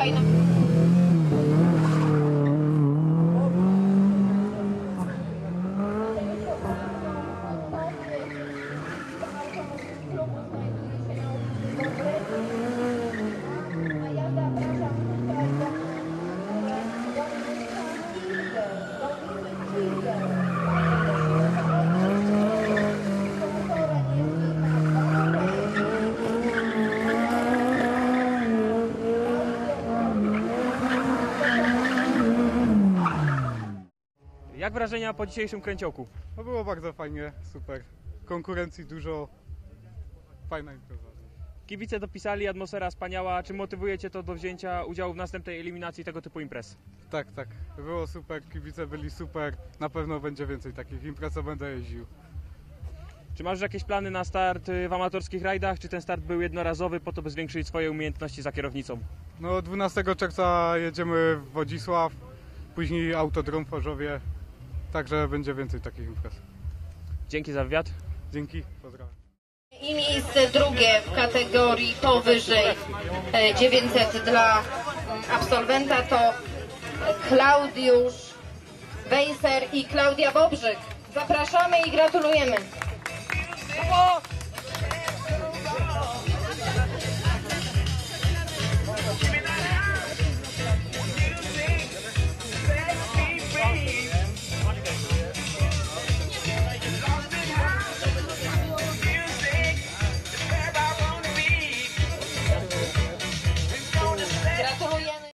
aí na. Jak wrażenia po dzisiejszym kręciołku? No było bardzo fajnie, super. Konkurencji dużo. Fajna impreza. Kibice dopisali, atmosfera wspaniała. Czy motywuje Cię to do wzięcia udziału w następnej eliminacji tego typu imprez? Tak, tak. Było super, kibice byli super. Na pewno będzie więcej takich imprez, co będę jeździł. Czy masz już jakieś plany na start y, w amatorskich rajdach? Czy ten start był jednorazowy po to, by zwiększyć swoje umiejętności za kierownicą? No 12 czerwca jedziemy w Wodzisław, później Autodrom w Chorzowie. Także będzie więcej takich imprez. Dzięki za wywiad. Dzięki, pozdrawiam. I miejsce drugie w kategorii powyżej e, 900 dla mm, absolwenta to Klaudiusz Wejser i Klaudia Bobrzyk. Zapraszamy i gratulujemy.